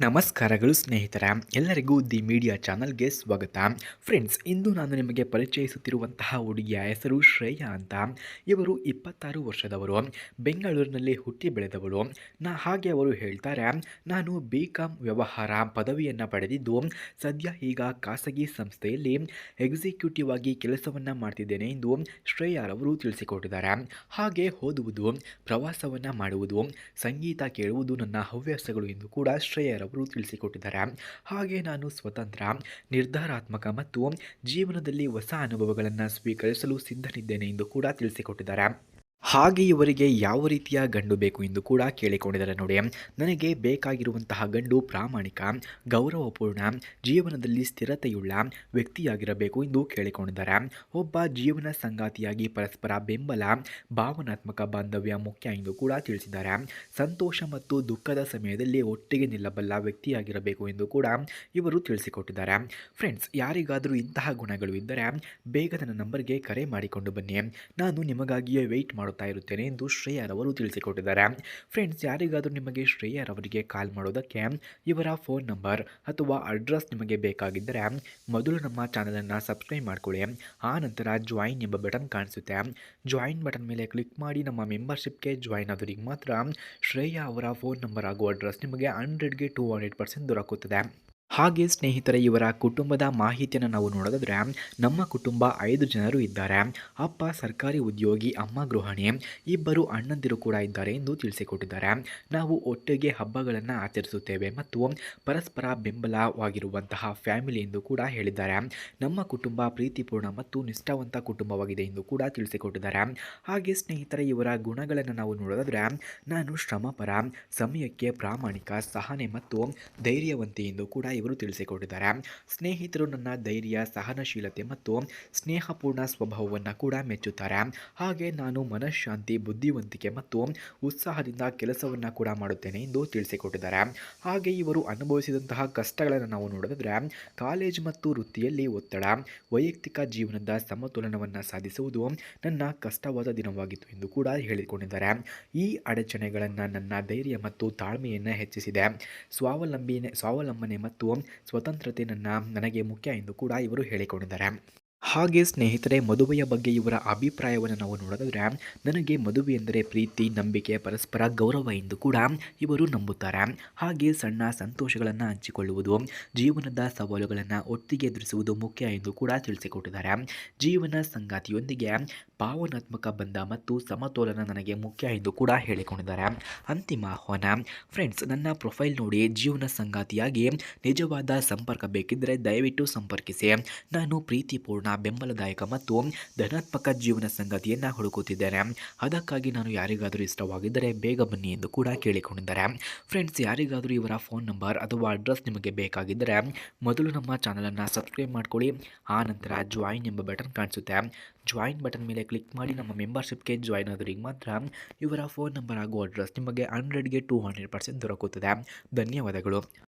ನಮಸ್ಕಾರಗಳು ಸ್ನೇಹಿತರ, ಎಲ್ಲರಿಗೂ ದಿ ಮೀಡಿಯಾ ಚಾನಲ್ಗೆ ಸ್ವಾಗತ. ಫ್ರೆಂಡ್ಸ್ ಇಂದು ನಾನು ನಿಮಗೆ ಪರಿಚಯಿಸುತ್ತಿರುವಂತಹ ಹುಡುಗಿಯ ಹೆಸರು ಶ್ರೇಯಾ ಅಂತ. ಇವರು ಇಪ್ಪತ್ತಾರು ವರ್ಷದವರು. ಬೆಂಗಳೂರಿನಲ್ಲಿ ಹುಟ್ಟಿ ಬೆಳೆದವಳು. ನಾ, ಹಾಗೆ ಅವರು ಹೇಳ್ತಾರೆ, ನಾನು ಬಿ ಕಾಮ್ ವ್ಯವಹಾರ ಪದವಿಯನ್ನು ಪಡೆದಿದ್ದು, ಸದ್ಯ ಈಗ ಖಾಸಗಿ ಸಂಸ್ಥೆಯಲ್ಲಿ ಎಕ್ಸಿಕ್ಯೂಟಿವ್ ಆಗಿ ಕೆಲಸವನ್ನು ಮಾಡ್ತಿದ್ದೇನೆ ಎಂದು ಶ್ರೇಯಾರವರು ತಿಳಿಸಿಕೊಟ್ಟಿದ್ದಾರೆ. ಹಾಗೆ ಓದುವುದು, ಪ್ರವಾಸವನ್ನು ಮಾಡುವುದು, ಸಂಗೀತ ಕೇಳುವುದು ನನ್ನ ಹವ್ಯಾಸಗಳು ಎಂದು ಕೂಡ ಶ್ರೇಯರವರು ತಿಳಿಸಿಕೊಟ್ಟಿದ್ದಾರೆ. ಹಾಗೆ ನಾನು ಸ್ವತಂತ್ರ, ನಿರ್ಧಾರಾತ್ಮಕ ಮತ್ತು ಜೀವನದಲ್ಲಿ ಹೊಸ ಅನುಭವಗಳನ್ನು ಸ್ವೀಕರಿಸಲು ಸಿದ್ಧನಿದ್ದೇನೆ ಎಂದು ಕೂಡ ತಿಳಿಸಿಕೊಟ್ಟಿದ್ದಾರೆ. ಹಾಗೆ ಇವರಿಗೆ ಯಾವ ರೀತಿಯ ಗಂಡು ಬೇಕು ಎಂದು ಕೂಡ ಕೇಳಿಕೊಂಡಿದ್ದಾರೆ ನೋಡಿ. ನನಗೆ ಬೇಕಾಗಿರುವಂತಹ ಗಂಡು ಪ್ರಾಮಾಣಿಕ, ಗೌರವಪೂರ್ಣ, ಜೀವನದಲ್ಲಿ ಸ್ಥಿರತೆಯುಳ್ಳ ವ್ಯಕ್ತಿಯಾಗಿರಬೇಕು ಎಂದು ಕೇಳಿಕೊಂಡಿದ್ದಾರೆ. ಒಬ್ಬ ಜೀವನ ಸಂಗಾತಿಯಾಗಿ ಪರಸ್ಪರ ಬೆಂಬಲ, ಭಾವನಾತ್ಮಕ ಬಾಂಧವ್ಯ ಮುಖ್ಯ ಎಂದು ಕೂಡ ತಿಳಿಸಿದ್ದಾರೆ. ಸಂತೋಷ ಮತ್ತು ದುಃಖದ ಸಮಯದಲ್ಲಿ ಒಟ್ಟಿಗೆ ನಿಲ್ಲಬಲ್ಲ ವ್ಯಕ್ತಿಯಾಗಿರಬೇಕು ಎಂದು ಕೂಡ ಇವರು ತಿಳಿಸಿಕೊಟ್ಟಿದ್ದಾರೆ. ಫ್ರೆಂಡ್ಸ್, ಯಾರಿಗಾದರೂ ಇಂತಹ ಗುಣಗಳು ಇದ್ದರೆ ಬೇಗ ನನ್ನ ನಂಬರ್ಗೆ ಕರೆ ಮಾಡಿಕೊಂಡು ಬನ್ನಿ. ನಾನು ನಿಮಗಾಗಿಯೇ ವೆಯ್ಟ್ ಮಾಡುತ್ತಾ ಇರುತ್ತೇನೆ ಎಂದು ಶ್ರೇಯರವರು ತಿಳಿಸಿಕೊಟ್ಟಿದ್ದಾರೆ. ಫ್ರೆಂಡ್ಸ್ ಯಾರಿಗಾದರೂ ನಿಮಗೆ ಶ್ರೇಯರವರಿಗೆ ಕಾಲ್ ಮಾಡೋದಕ್ಕೆ ಇವರ ಫೋನ್ ನಂಬರ್ ಅಥವಾ ಅಡ್ರೆಸ್ ನಿಮಗೆ ಬೇಕಾಗಿದ್ದರೆ ಮೊದಲು ನಮ್ಮ ಚಾನಲನ್ನು ಸಬ್ಸ್ಕ್ರೈಬ್ ಮಾಡಿಕೊಳ್ಳಿ. ಆ ನಂತರ ಜಾಯಿನ್ ಎಂಬ ಬಟನ್ ಕಾಣಿಸುತ್ತೆ. ಜಾಯಿನ್ ಬಟನ್ ಮೇಲೆ ಕ್ಲಿಕ್ ಮಾಡಿ ನಮ್ಮ ಮೆಂಬರ್ಶಿಪ್ಗೆ ಜಾಯಿನ್ ಆದವರಿಗೆ ಮಾತ್ರ ಶ್ರೇಯಾ ಅವರ ಫೋನ್ ನಂಬರ್ ಹಾಗೂ ಅಡ್ರೆಸ್ ನಿಮಗೆ ಹಂಡ್ರೆಡ್ಗೆ ಟೂ ಹಂಡ್ರೆಡ್ ಪರ್ಸೆಂಟ್ ದೊರಕುತ್ತದೆ. ಹಾಗೆ ಸ್ನೇಹಿತರೆ, ಇವರ ಕುಟುಂಬದ ಮಾಹಿತಿಯನ್ನು ನಾವು ನೋಡೋದಾದರೆ, ನಮ್ಮ ಕುಟುಂಬ ಐದು ಜನರು ಇದ್ದಾರೆ. ಅಪ್ಪ ಸರ್ಕಾರಿ ಉದ್ಯೋಗಿ, ಅಮ್ಮ ಗೃಹಿಣಿ ಇಬ್ಬರು ಅಣ್ಣಂದಿರು ಕೂಡ ಇದ್ದಾರೆ ಎಂದು ತಿಳಿಸಿಕೊಟ್ಟಿದ್ದಾರೆ. ನಾವು ಒಟ್ಟಿಗೆ ಹಬ್ಬಗಳನ್ನು ಆಚರಿಸುತ್ತೇವೆ ಮತ್ತು ಪರಸ್ಪರ ಬೆಂಬಲವಾಗಿರುವಂತಹ ಫ್ಯಾಮಿಲಿ ಎಂದು ಕೂಡ ಹೇಳಿದ್ದಾರೆ. ನಮ್ಮ ಕುಟುಂಬ ಪ್ರೀತಿಪೂರ್ಣ ಮತ್ತು ನಿಷ್ಠಾವಂತ ಕುಟುಂಬವಾಗಿದೆ ಎಂದು ಕೂಡ ತಿಳಿಸಿಕೊಟ್ಟಿದ್ದಾರೆ. ಹಾಗೆ ಸ್ನೇಹಿತರೆ, ಇವರ ಗುಣಗಳನ್ನು ನಾವು ನೋಡೋದಾದರೆ, ನಾನು ಶ್ರಮಪರ, ಸಮಯಕ್ಕೆ ಪ್ರಾಮಾಣಿಕ, ಸಹನೆ ಮತ್ತು ಧೈರ್ಯವಂತಿ ಎಂದು ಕೂಡ ತಿಳಿಸಿಕೊಟ್ಟಿದ್ದಾರೆ ಸ್ನೇಹಿತರು ನನ್ನ ಧೈರ್ಯ, ಸಹನಶೀಲತೆ ಮತ್ತು ಸ್ನೇಹಪೂರ್ಣ ಸ್ವಭಾವವನ್ನು ಕೂಡ ಮೆಚ್ಚುತ್ತಾರೆ. ಹಾಗೆ ನಾನು ಮನಃಶಾಂತಿ, ಬುದ್ಧಿವಂತಿಕೆ ಮತ್ತು ಉತ್ಸಾಹದಿಂದ ಕೆಲಸವನ್ನು ಕೂಡ ಮಾಡುತ್ತೇನೆ ಎಂದು ತಿಳಿಸಿಕೊಟ್ಟಿದ್ದಾರೆ. ಹಾಗೆ ಇವರು ಅನುಭವಿಸಿದಂತಹ ಕಷ್ಟಗಳನ್ನು ನಾವು ನೋಡಿದ್ರೆ ಕಾಲೇಜ್ ಮತ್ತು ವೃತ್ತಿಯಲ್ಲಿ ಒತ್ತಡ, ವೈಯಕ್ತಿಕ ಜೀವನದ ಸಮತೋಲನವನ್ನು ಸಾಧಿಸುವುದು ನನ್ನ ಕಷ್ಟವಾದ ದಿನವಾಗಿತ್ತು ಎಂದು ಕೂಡ ಹೇಳಿಕೊಂಡಿದ್ದಾರೆ. ಈ ಅಡಚಣೆಗಳನ್ನು ನನ್ನ ಧೈರ್ಯ ಮತ್ತು ತಾಳ್ಮೆಯನ್ನು ಹೆಚ್ಚಿಸಿದೆ. ಸ್ವಾವಲಂಬಿ ಸ್ವಾವಲಂಬನೆ ಮತ್ತು ಸ್ವತಂತ್ರತೆ ನನ್ನ ನನಗೆ ಮುಖ್ಯ ಎಂದು ಕೂಡ ಇವರು ಹೇಳಿಕೊಂಡಿದ್ದಾರೆ. ಹಾಗೆ ಸ್ನೇಹಿತರೆ, ಮದುವೆಯ ಬಗ್ಗೆ ಇವರ ಅಭಿಪ್ರಾಯವನ್ನು ನಾವು ನೋಡೋದಾದರೆ ನನಗೆ ಮದುವೆ ಎಂದರೆ ಪ್ರೀತಿ, ನಂಬಿಕೆ, ಪರಸ್ಪರ ಗೌರವ ಎಂದು ಕೂಡ ಇವರು ನಂಬುತ್ತಾರೆ. ಹಾಗೆ ಸಣ್ಣ ಸಂತೋಷಗಳನ್ನು ಹಂಚಿಕೊಳ್ಳುವುದು, ಜೀವನದ ಸವಾಲುಗಳನ್ನು ಒಟ್ಟಿಗೆ ಎದುರಿಸುವುದು ಮುಖ್ಯ ಎಂದು ಕೂಡ ತಿಳಿಸಿಕೊಟ್ಟಿದ್ದಾರೆ. ಜೀವನ ಸಂಗಾತಿಯೊಂದಿಗೆ ಭಾವನಾತ್ಮಕ ಬಂಧ ಮತ್ತು ಸಮತೋಲನ ನನಗೆ ಮುಖ್ಯ ಎಂದು ಕೂಡ ಹೇಳಿಕೊಂಡಿದ್ದಾರೆ. ಅಂತಿಮ ಆಹ್ವಾನ, ಫ್ರೆಂಡ್ಸ್, ನನ್ನ ಪ್ರೊಫೈಲ್ ನೋಡಿ, ಜೀವನ ಸಂಗಾತಿಯಾಗಿ ನಿಜವಾದ ಸಂಪರ್ಕ ಬೇಕಿದ್ದರೆ ದಯವಿಟ್ಟು ಸಂಪರ್ಕಿಸಿ. ನಾನು ಪ್ರೀತಿಪೂರ್ಣ, ಬೆಂಬಲದಾಯಕ ಮತ್ತು ಧನಾತ್ಮಕ ಜೀವನ ಸಂಗಾತಿಯನ್ನು ಹುಡುಕುತ್ತಿದ್ದೇನೆ. ಅದಕ್ಕಾಗಿ ನಾನು ಯಾರಿಗಾದರೂ ಇಷ್ಟವಾಗಿದ್ದರೆ ಬೇಗ ಬನ್ನಿ ಎಂದು ಕೂಡ ಕೇಳಿಕೊಂಡಿದ್ದಾರೆ. ಫ್ರೆಂಡ್ಸ್, ಯಾರಿಗಾದರೂ ಇವರ ಫೋನ್ ನಂಬರ್ ಅಥವಾ ಅಡ್ರೆಸ್ ನಿಮಗೆ ಬೇಕಾಗಿದ್ದರೆ ಮೊದಲು ನಮ್ಮ ಚಾನಲನ್ನು ಸಬ್ಸ್ಕ್ರೈಬ್ ಮಾಡ್ಕೊಳ್ಳಿ. ಆ ನಂತರ ಜಾಯಿನ್ ಎಂಬ ಬಟನ್ ಕಾಣಿಸುತ್ತೆ. ಜಾಯಿನ್ ಬಟನ್ ಮೇಲೆ ಕ್ಲಿಕ್ ಮಾಡಿ ನಮ್ಮ ಮೆಂಬರ್ಶಿಪ್ಗೆ ಜಾಯಿನ್ ಆದ್ರಿಗೆ ಮಾತ್ರ ಇವರ ಫೋನ್ ನಂಬರ್ ಹಾಗೂ ಅಡ್ರೆಸ್ ನಿಮಗೆ ಹಂಡ್ರೆಡ್ಗೆ ಟೂ ಹಂಡ್ರೆಡ್ ಪರ್ಸೆಂಟ್ ದೊರಕುತ್ತದೆ. ಧನ್ಯವಾದಗಳು.